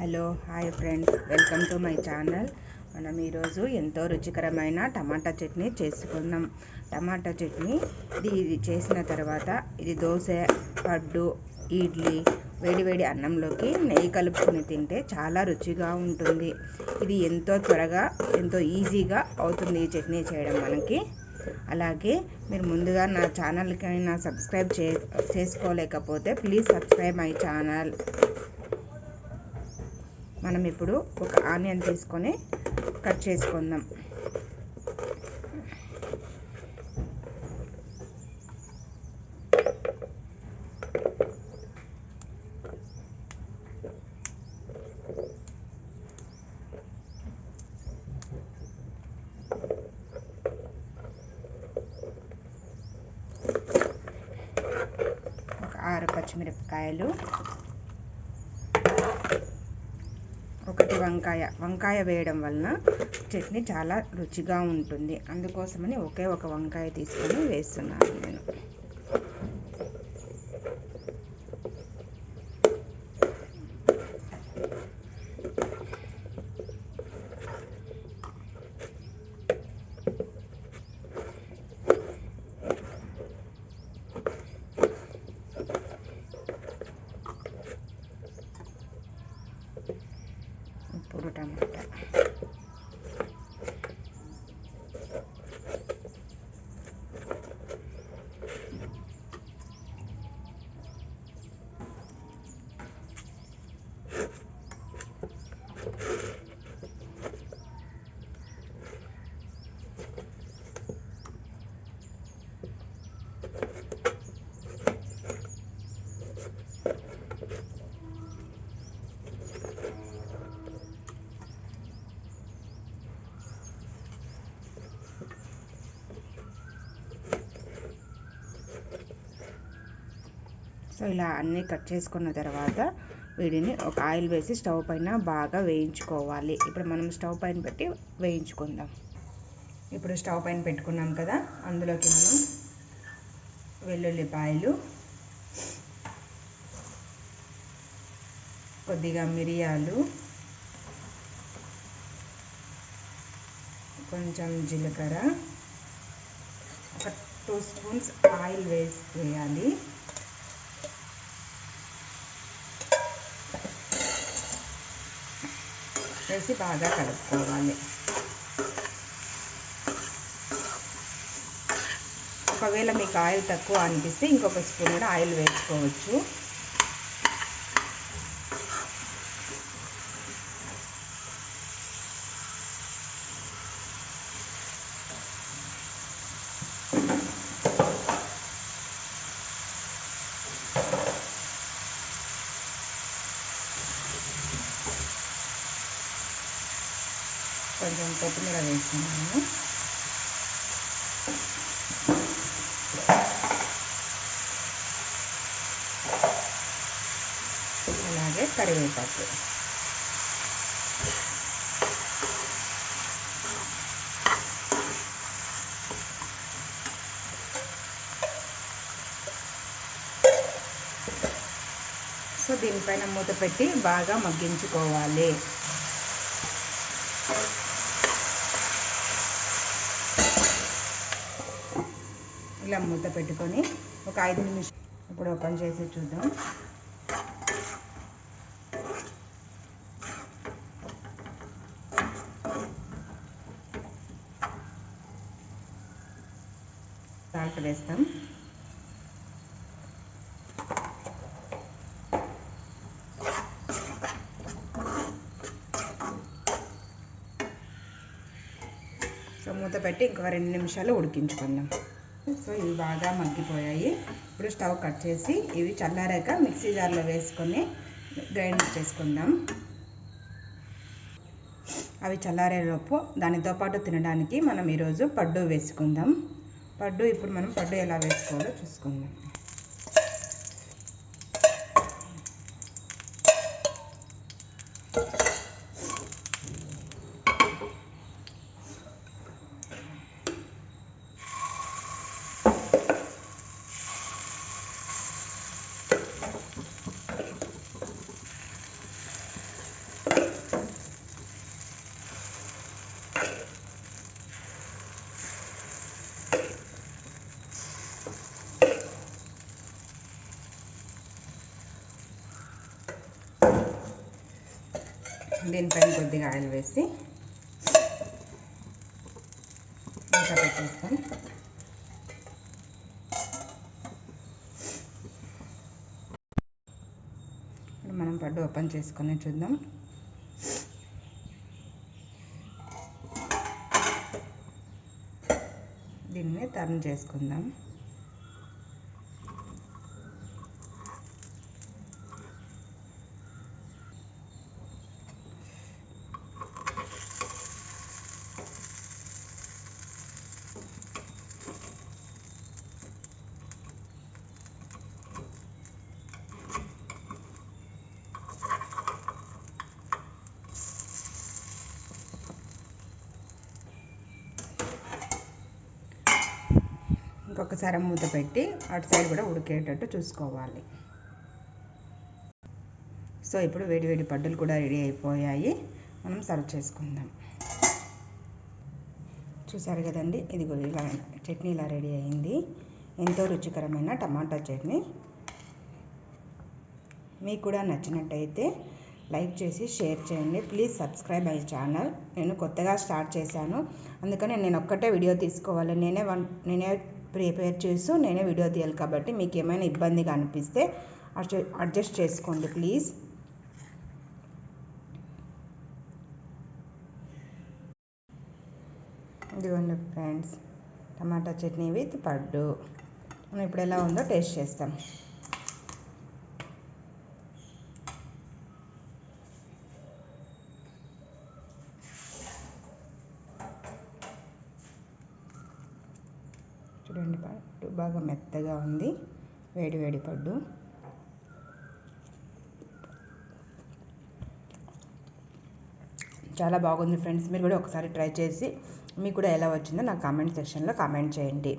Hello hi friends. Welcome to my channel. మనం ఈరోజు ఎంతో రుచికరమైన టమాటా చట్నీ చేసుకుందాం. టమాటా చట్నీ ఇది ఇది చేసిన తర్వాత ఇది దోశ పడ్డు ఇడ్లీ వేడివేడి అన్నంలోకి నెయ్యి కలుపుకొని తింటే చాలా రుచిగా ఉంటుంది. ఇది ఎంతో త్వరగా ఎంతో ఈజీగా అవుతుంది ఈ చట్నీ చేయడం మనకి. అలాగే మీరు ముందుగా నా ఛానల్కైనా సబ్స్క్రైబ్ చే చేసుకోలేకపోతే ప్లీజ్ సబ్స్క్రైబ్ మై ఛానల్. మనం ఇప్పుడు ఒక ఆనియన్ తీసుకొని కట్ చేసుకుందాం. ఆరు పచ్చిమిరపకాయలు వంకాయ వంకాయ వేయడం వలన చట్నీ చాలా రుచిగా ఉంటుంది. అందుకోసమని ఒకే ఒక వంకాయ తీసుకొని వేస్తున్నాను నేను ఇప్పుడు టమాటా సో ఇలా అన్నీ కట్ చేసుకున్న తర్వాత వీటిని ఒక ఆయిల్ వేసి స్టవ్ పైన బాగా వేయించుకోవాలి. ఇప్పుడు మనం స్టవ్ పైన పెట్టి వేయించుకుందాం. ఇప్పుడు స్టవ్ పైన పెట్టుకున్నాం కదా అందులోకి మనం వెల్లుల్లిపాయలు కొద్దిగా మిరియాలు కొంచెం జీలకర్ర ఒక టూ స్పూన్స్ ఆయిల్ వేసి వేయాలి. వేసి బాగా కలుపుకోవాలి. ఒకవేళ మీకు ఆయిల్ తక్కువ అనిపిస్తే ఇంకొక స్పూన్ కూడా ఆయిల్ వేసుకోవచ్చు. కొంచెం కొత్తిమీర వేసుకున్నాము అలాగే కరివేపాకు. సో దీనిపైన మూత పెట్టి బాగా మగ్గించుకోవాలి. ఇలా మూత పెట్టుకొని ఒక ఐదు నిమిషం ఇప్పుడు ఓపెన్ చేసి చూద్దాం. సాల్ట్ వేస్తాం. సో మూత పెట్టి ఇంకొక రెండు నిమిషాలు ఉడికించుకుందాం. సో ఇవి బాగా మగ్గిపోయాయి. ఇప్పుడు స్టవ్ కట్ చేసి ఇవి చల్లారాక మిక్సీ జార్లో వేసుకొని గ్రైండ్ చేసుకుందాం. అవి చల్లారేలోపు దానితో పాటు తినడానికి మనం ఈరోజు పడ్డు వేసుకుందాం. పడ్డు ఇప్పుడు మనం పడ్డు ఎలా వేసుకోవాలో చూసుకుందాం. దీనిపైన కొద్దిగా ఆయిల్ వేసి ఇంకా పెట్టేస్తాం ఇప్పుడు మనం పడ్డు ఓపెన్ చేసుకొని చూద్దాం. దీన్ని టర్న్ చేసుకుందాం. ఒకసారి మూత పెట్టి అటు సైడ్ కూడా ఉడికేటట్టు చూసుకోవాలి. సో ఇప్పుడు వేడి వేడి పడ్డలు కూడా రెడీ అయిపోయాయి. మనం సర్వ్ చేసుకుందాం. చూసారు కదండి? ఇది ఇలా చట్నీ ఇలా రెడీ అయింది. ఎంతో రుచికరమైన టమాటా చట్నీ. మీకు కూడా నచ్చినట్టయితే లైక్ చేసి షేర్ చేయండి. Please subscribe my channel. నేను కొత్తగా స్టార్ట్ చేశాను. అందుకని నేను ఒక్కటే వీడియో తీసుకోవాలి. నేనే వన్ నేనే ప్రిపేర్ చేస్తూ నేనే వీడియో తీయాలి కాబట్టి మీకు ఏమైనా ఇబ్బందిగా అనిపిస్తే అడ్జస్ట్ చేసుకోండి ప్లీజ్. ఇదిగోండి friends tomato chutney with paddu. మనం ఇప్పుడు ఎలా ఉందో టేస్ట్ చేస్తాం చూడండి పడ్డు బాగా మెత్తగా ఉంది. వేడి వేడి పడ్డు. చాలా బాగుంది ఫ్రెండ్స్. మీరు కూడా ఒకసారి ట్రై చేసి మీకు కూడా ఎలా వచ్చిందో నాకు కామెంట్ సెక్షన్లో కామెంట్ చేయండి.